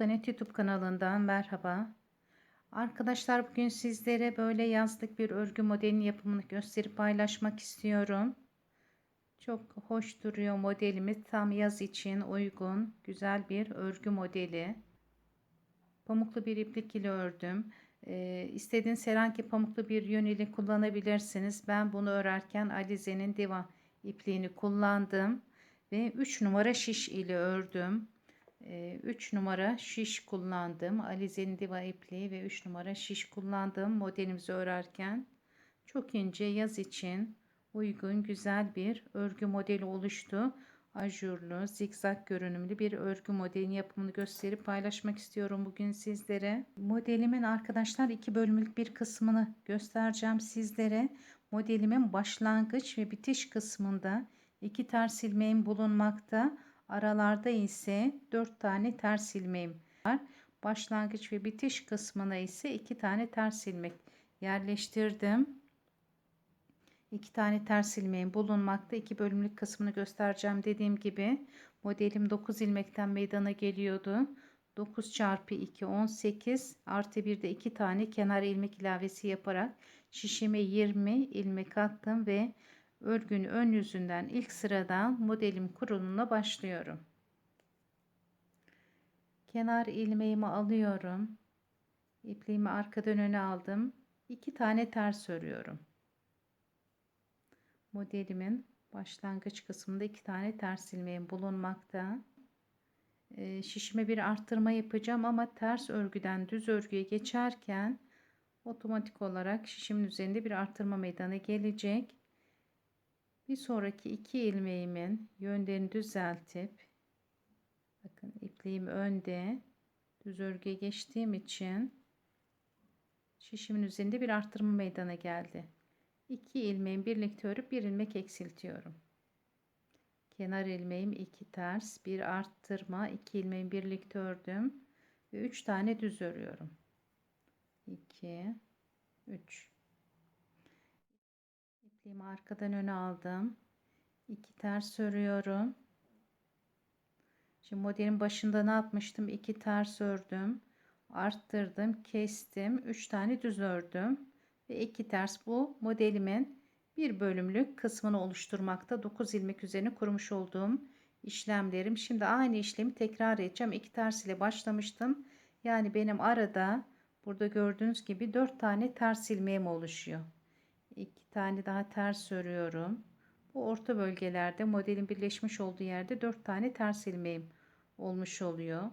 Örgü.net YouTube kanalından merhaba. Arkadaşlar bugün sizlere böyle yazlık bir örgü modelinin yapımını gösterip paylaşmak istiyorum. Çok hoş duruyor modelimiz. Tam yaz için uygun güzel bir örgü modeli. Pamuklu bir iplik ile ördüm. Ee, istediğiniz herhangi pamuklu bir yün ile kullanabilirsiniz. Ben bunu örerken Alize'nin diva ipliğini kullandım. Ve 3 numara şiş ile ördüm. 3 numara şiş kullandım. Alize'nin diva ipliği ve 3 numara şiş kullandım modelimizi örerken. Çok ince yaz için uygun güzel bir örgü modeli oluştu. Ajurlu, zikzak görünümlü bir örgü modelin yapımını gösterip paylaşmak istiyorum bugün sizlere. Modelimin arkadaşlar iki bölümlük bir kısmını göstereceğim sizlere. Modelimin başlangıç ve bitiş kısmında iki ters ilmeğim bulunmakta. Aralarda ise 4 tane ters ilmeğim var. Başlangıç ve bitiş kısmına ise 2 tane ters ilmek yerleştirdim. 2 tane ters ilmeğim bulunmakta. 2 bölümlük kısmını göstereceğim. Dediğim gibi modelim 9 ilmekten meydana geliyordu. 9 çarpı 2 18 artı bir de 2 tane kenar ilmek ilavesi yaparak şişime 20 ilmek attım ve örgünün ön yüzünden ilk sıradan modelim kurulumuna başlıyorum. Kenar ilmeğimi alıyorum. İpliğimi arkadan öne aldım. İki tane ters örüyorum. Modelimin başlangıç kısmında iki tane ters ilmeğim bulunmakta. Ee, şişime bir arttırma yapacağım ama ters örgüden düz örgüye geçerken otomatik olarak şişimin üzerinde bir arttırma meydana gelecek. Bir sonraki iki ilmeğimin yönlerini düzeltip bakın ipliğim önde düz örgüye geçtiğim için şişimin üzerinde bir arttırma meydana geldi. İki ilmeğin birlikte örüp bir ilmek eksiltiyorum. Kenar ilmeğim iki ters, bir arttırma, iki ilmeğin birlikte ördüm ve üç tane düz örüyorum. 2 3 ipliğimi arkadan öne aldım. 2 ters örüyorum. Şimdi modelin başında ne yapmıştım? 2 ters ördüm. Arttırdım, kestim. 3 tane düz ördüm. Ve 2 ters bu modelimin bir bölümlük kısmını oluşturmakta. 9 ilmek üzerine kurmuş olduğum işlemlerim. Şimdi aynı işlemi tekrar edeceğim. 2 ters ile başlamıştım. Yani benim arada burada gördüğünüz gibi 4 tane ters ilmeğim oluşuyor iki tane daha ters örüyorum. Bu orta bölgelerde modelin birleşmiş olduğu yerde dört tane ters ilmeğim olmuş oluyor.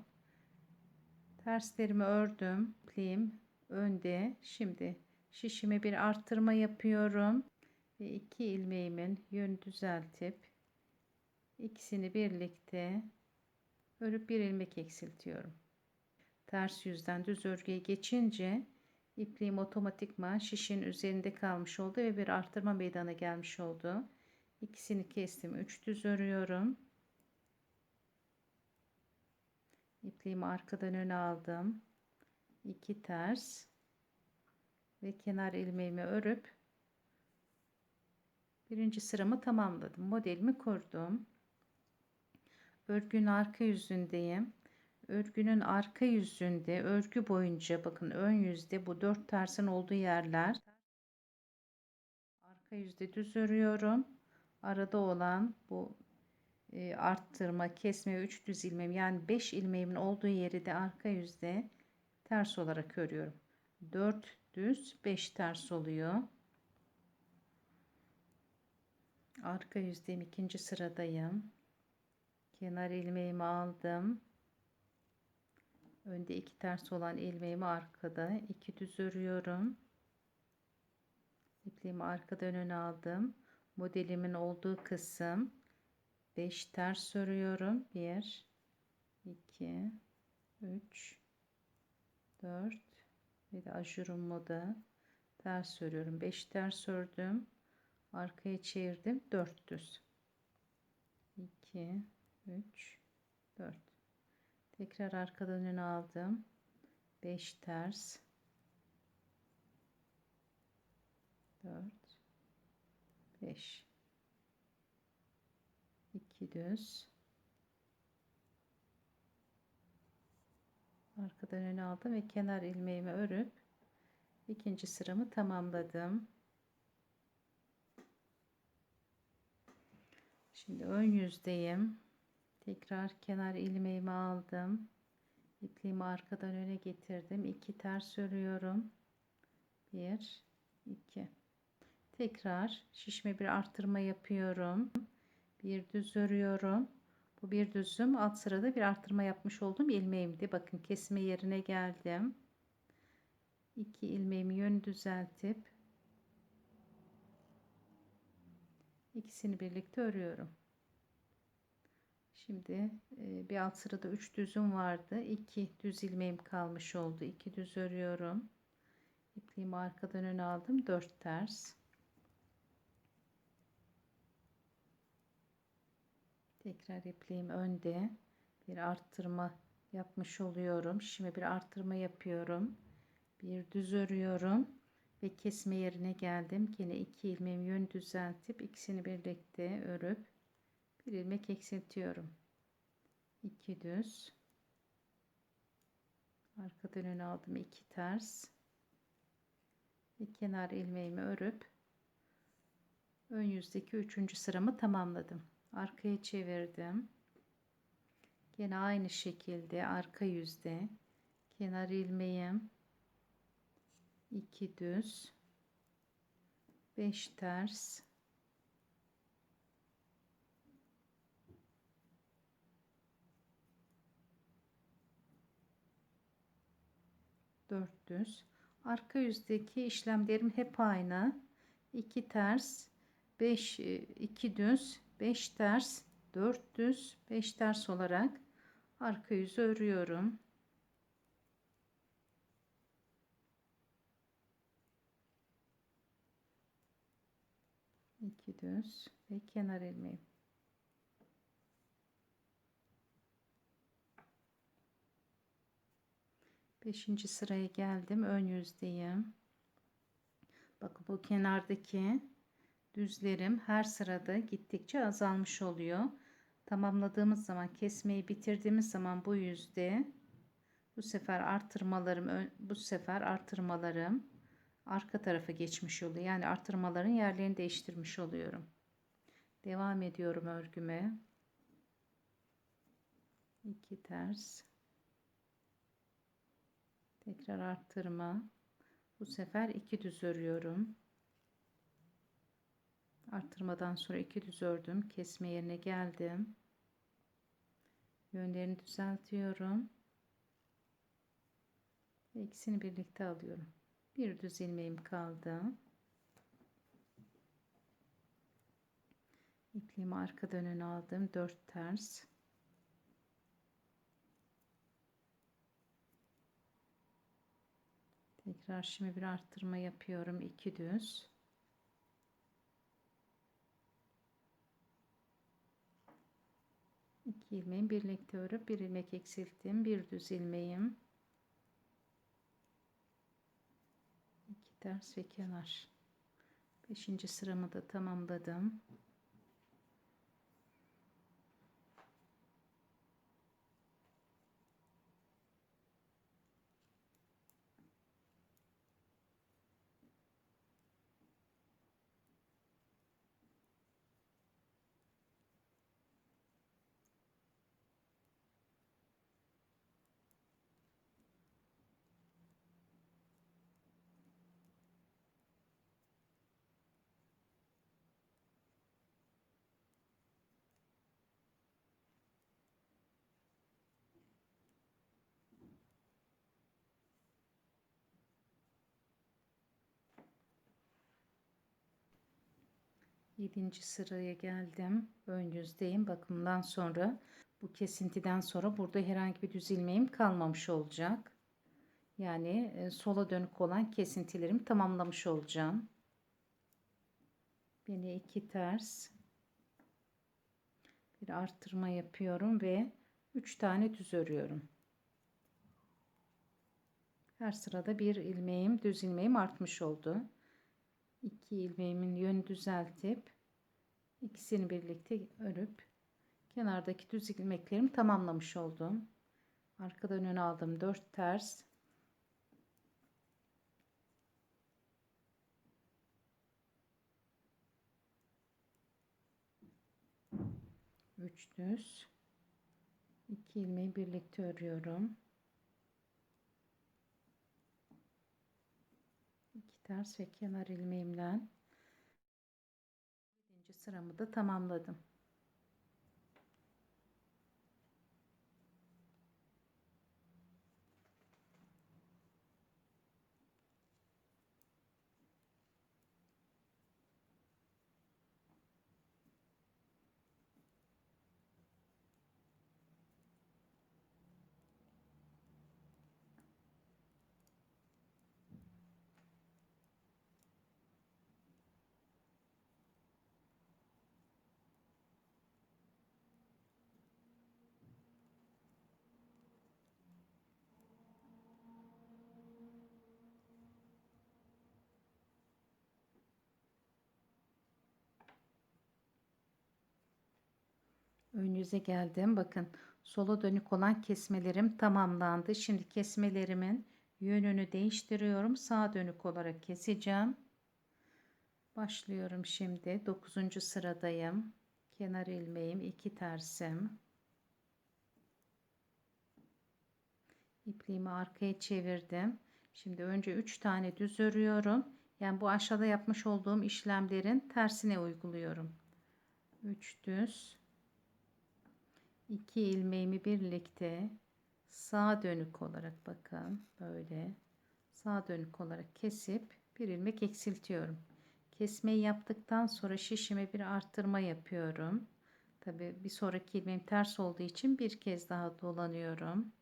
Terslerimi ördüm. İpliğim önde. Şimdi şişime bir arttırma yapıyorum. Ve iki ilmeğimin yön düzeltip ikisini birlikte örüp bir ilmek eksiltiyorum. Ters yüzden düz örgüye geçince İpliğim otomatikman şişin üzerinde kalmış oldu ve bir arttırma meydana gelmiş oldu. İkisini kestim. 3 düz örüyorum. İpliğimi arkadan öne aldım. 2 ters ve kenar ilmeğimi örüp birinci sıramı tamamladım. Modelimi kurdum. Örgünün arka yüzündeyim örgünün arka yüzünde örgü boyunca bakın ön yüzde bu dört tersin olduğu yerler. Arka yüzde düz örüyorum. Arada olan bu e, arttırma kesme 3 düz ilmeğim yani 5 ilmeğimin olduğu yeri de arka yüzde ters olarak örüyorum. 4 düz 5 ters oluyor. Arka yüzdeyim ikinci sıradayım. Kenar ilmeğimi aldım önde iki ters olan ilmeğimi arkada iki düz örüyorum. İpliğimi arkadan öne aldım. Modelimin olduğu kısım 5 ters örüyorum. 1 2 3 4 ve de ajurum moda ters örüyorum. 5 ters ördüm. Arkaya çevirdim. 4 düz. 2 3 4 Tekrar arkadan öne aldım. 5 ters. 4 5 2 düz Arkadan öne aldım ve kenar ilmeğimi örüp ikinci sıramı tamamladım. Şimdi ön yüzdeyim. Tekrar kenar ilmeğimi aldım. İpliğimi arkadan öne getirdim. 2 ters örüyorum. 1 2 Tekrar şişme bir arttırma yapıyorum. Bir düz örüyorum. Bu bir düzüm alt sırada bir arttırma yapmış olduğum ilmeğimdi. Bakın kesme yerine geldim. 2 ilmeğimi yön düzeltip ikisini birlikte örüyorum. Şimdi bir alt sırada 3 düzüm vardı. 2 düz ilmeğim kalmış oldu. 2 düz örüyorum. İpliğimi arkadan öne aldım. 4 ters. Tekrar ipliğim önde. Bir arttırma yapmış oluyorum. Şimdi bir arttırma yapıyorum. Bir düz örüyorum ve kesme yerine geldim. Yine iki ilmeğimi yön düzeltip ikisini birlikte örüp bir ilmek eksiltiyorum. 2 düz. Arkadan öne aldım. 2 ters. Ve kenar ilmeğimi örüp ön yüzdeki üçüncü sıramı tamamladım. Arkaya çevirdim. Yine aynı şekilde arka yüzde kenar ilmeğim 2 düz 5 ters 4 düz. Arka yüzdeki işlemlerim hep aynı. 2 ters, 5 2 e, düz, 5 ters, 4 düz, 5 ters olarak arka yüzü örüyorum. İki düz ve kenar ilmeğim. 5. sıraya geldim. Ön yüzdeyim. Bakın bu kenardaki düzlerim her sırada gittikçe azalmış oluyor. Tamamladığımız zaman kesmeyi bitirdiğimiz zaman bu yüzde bu sefer artırmalarım bu sefer artırmalarım arka tarafa geçmiş oluyor. Yani artırmaların yerlerini değiştirmiş oluyorum. Devam ediyorum örgüme. 2 ters tekrar arttırma. Bu sefer iki düz örüyorum. Arttırmadan sonra iki düz ördüm. Kesme yerine geldim. Yönlerini düzeltiyorum. Ve ikisini birlikte alıyorum. Bir düz ilmeğim kaldı. İpliğimi arkadan öne aldım. 4 ters Tekrar şimdi bir arttırma yapıyorum. 2 düz. İki ilmeğin birlikte örüp bir ilmek eksilttim. Bir düz ilmeğim. iki ters ve kenar. Beşinci sıramı da tamamladım. Yedinci sıraya geldim. Ön yüzdeyim. Bakımdan sonra bu kesintiden sonra burada herhangi bir düz ilmeğim kalmamış olacak. Yani e, sola dönük olan kesintilerimi tamamlamış olacağım. Yine iki ters bir arttırma yapıyorum ve 3 tane düz örüyorum. Her sırada bir ilmeğim, düz ilmeğim artmış oldu. 2 ilmeğimin yönü düzeltip ikisini birlikte örüp kenardaki düz ilmeklerimi tamamlamış oldum. Arkadan öne aldım 4 ters. Üç düz. iki ilmeği birlikte örüyorum. İki ters ve kenar ilmeğimle birinci sıramı da tamamladım. Ön yüze geldim. Bakın sola dönük olan kesmelerim tamamlandı. Şimdi kesmelerimin yönünü değiştiriyorum. Sağa dönük olarak keseceğim. Başlıyorum şimdi. 9. sıradayım. Kenar ilmeğim, iki tersim. İpliğimi arkaya çevirdim. Şimdi önce 3 tane düz örüyorum. Yani bu aşağıda yapmış olduğum işlemlerin tersine uyguluyorum. 3 düz 2 ilmeğimi birlikte sağ dönük olarak bakın böyle sağ dönük olarak kesip bir ilmek eksiltiyorum. Kesmeyi yaptıktan sonra şişime bir arttırma yapıyorum. Tabi bir sonraki ilmeğim ters olduğu için bir kez daha dolanıyorum.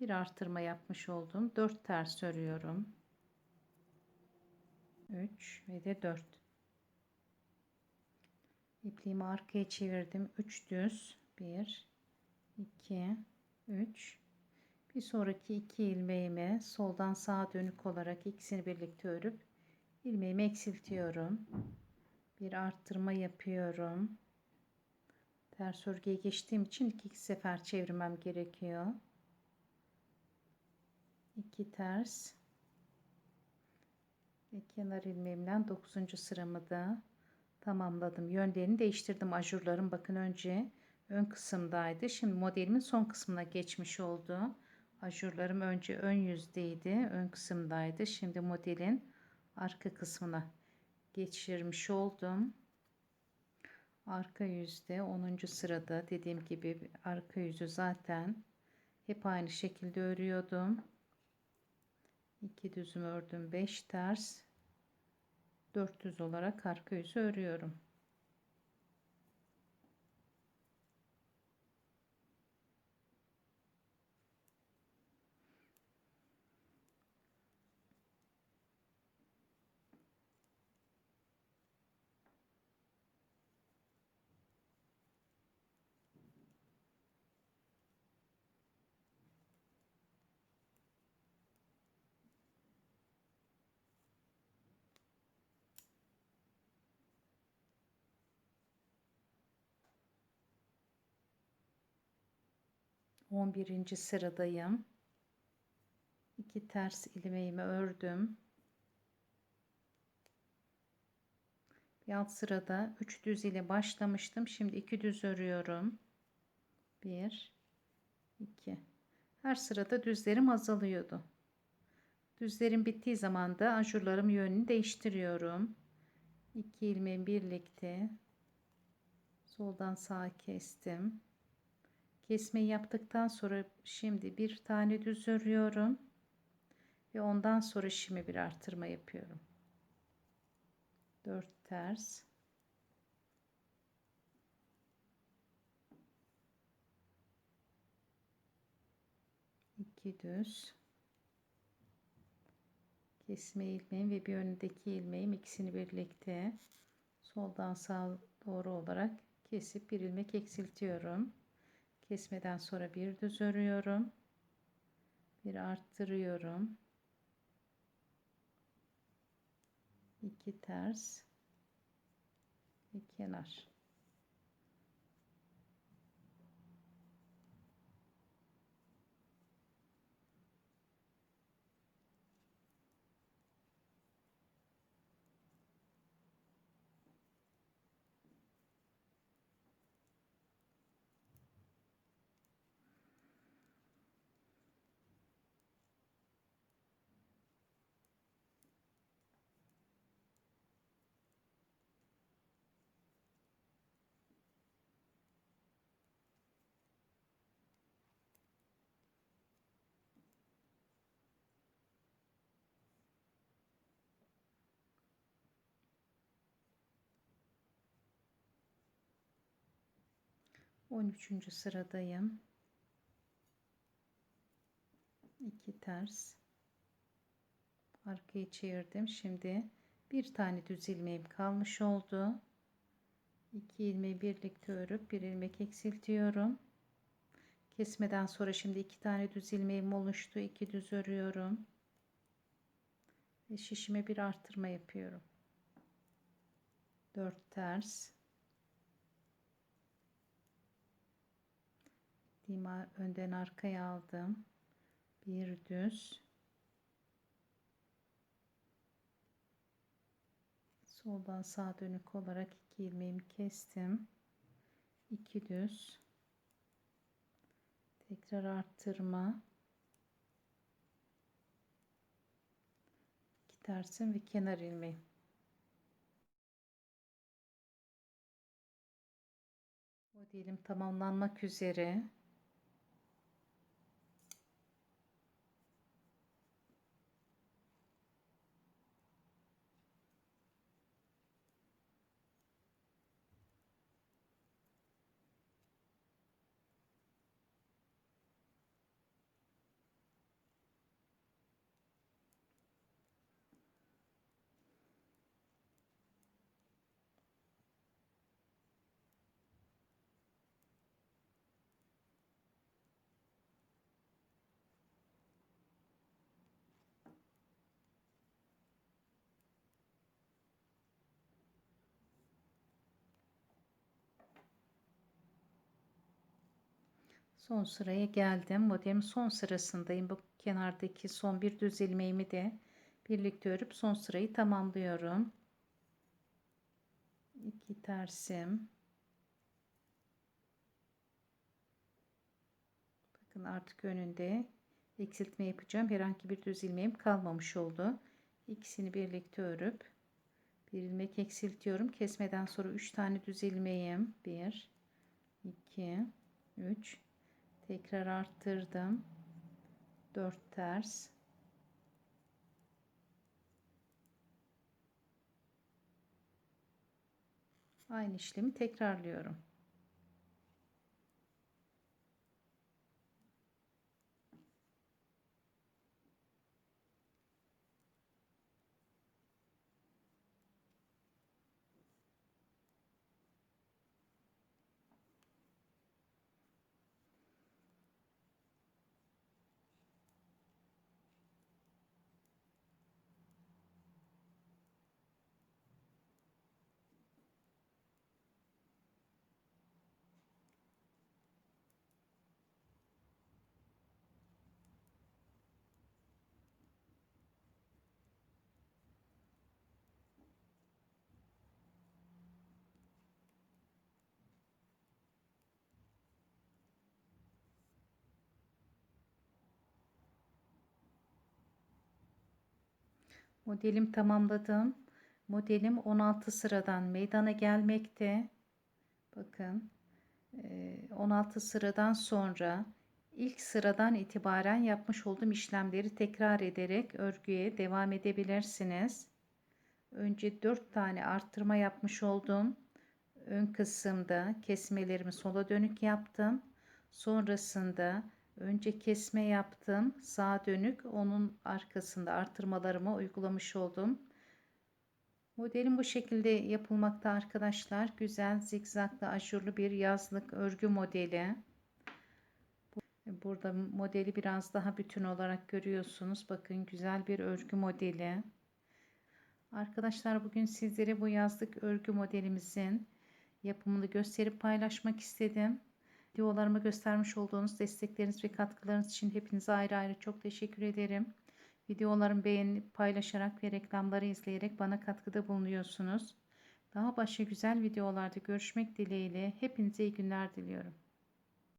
Bir arttırma yapmış oldum. 4 ters örüyorum. 3 ve de 4. İpliğimi arkaya çevirdim. 3 düz 1 2 3 bir sonraki iki ilmeğimi soldan sağa dönük olarak ikisini birlikte örüp ilmeğimi eksiltiyorum. Bir arttırma yapıyorum. Ters örgüye geçtiğim için iki sefer çevirmem gerekiyor. 2 ters. Ve kenar ilmeğimden 9. sıramı da tamamladım. Yönlerini değiştirdim ajurlarım. Bakın önce ön kısımdaydı. Şimdi modelimin son kısmına geçmiş oldu. Ajurlarım önce ön yüzdeydi. Ön kısımdaydı. Şimdi modelin arka kısmına geçirmiş oldum. Arka yüzde 10. sırada dediğim gibi arka yüzü zaten hep aynı şekilde örüyordum. 2 düzüm ördüm 5 ters 4 düz olarak arka yüzü örüyorum. 11. sıradayım. 2 ters ilmeğimi ördüm. Bir alt sırada 3 düz ile başlamıştım. Şimdi 2 düz örüyorum. 1 2 Her sırada düzlerim azalıyordu. Düzlerim bittiği zaman da ajurlarım yönünü değiştiriyorum. 2 ilmeği birlikte soldan sağa kestim kesmeyi yaptıktan sonra şimdi bir tane düz örüyorum ve ondan sonra şimdi bir artırma yapıyorum. 4 ters. İki düz. Kesme ilmeğim ve bir önündeki ilmeğim ikisini birlikte soldan sağa doğru olarak kesip bir ilmek eksiltiyorum kesmeden sonra bir düz örüyorum. Bir arttırıyorum. İki ters. Ve kenar 13. sıradayım. 2 ters. Arkaya çevirdim. Şimdi bir tane düz ilmeğim kalmış oldu. 2 ilmeği birlikte örüp bir ilmek eksiltiyorum. Kesmeden sonra şimdi iki tane düz ilmeğim oluştu. 2 düz örüyorum. Ve şişime bir artırma yapıyorum. 4 ters. Dima önden arkaya aldım. Bir düz. Soldan sağa dönük olarak iki ilmeğimi kestim. 2 düz. Tekrar arttırma. iki tersim ve kenar ilmeği. Modelim tamamlanmak üzere. Son sıraya geldim. Modemin son sırasındayım. Bu kenardaki son bir düz ilmeğimi de birlikte örüp son sırayı tamamlıyorum. 2 tersim. Bakın artık önünde eksiltme yapacağım. Herhangi bir düz ilmeğim kalmamış oldu. İkisini birlikte örüp bir ilmek eksiltiyorum. Kesmeden sonra 3 tane düz ilmeğim. 1 2 3 tekrar arttırdım. 4 ters. Aynı işlemi tekrarlıyorum Modelim tamamladım. Modelim 16 sıradan meydana gelmekte. Bakın 16 sıradan sonra ilk sıradan itibaren yapmış olduğum işlemleri tekrar ederek örgüye devam edebilirsiniz. Önce 4 tane arttırma yapmış oldum. Ön kısımda kesmelerimi sola dönük yaptım. Sonrasında Önce kesme yaptım. Sağa dönük. Onun arkasında artırmalarımı uygulamış oldum. Modelim bu şekilde yapılmakta arkadaşlar. Güzel zikzaklı aşurlu bir yazlık örgü modeli. Burada modeli biraz daha bütün olarak görüyorsunuz. Bakın güzel bir örgü modeli. Arkadaşlar bugün sizlere bu yazlık örgü modelimizin yapımını gösterip paylaşmak istedim. Videolarıma göstermiş olduğunuz destekleriniz ve katkılarınız için hepinize ayrı ayrı çok teşekkür ederim. Videolarımı beğenip paylaşarak ve reklamları izleyerek bana katkıda bulunuyorsunuz. Daha başka güzel videolarda görüşmek dileğiyle hepinize iyi günler diliyorum.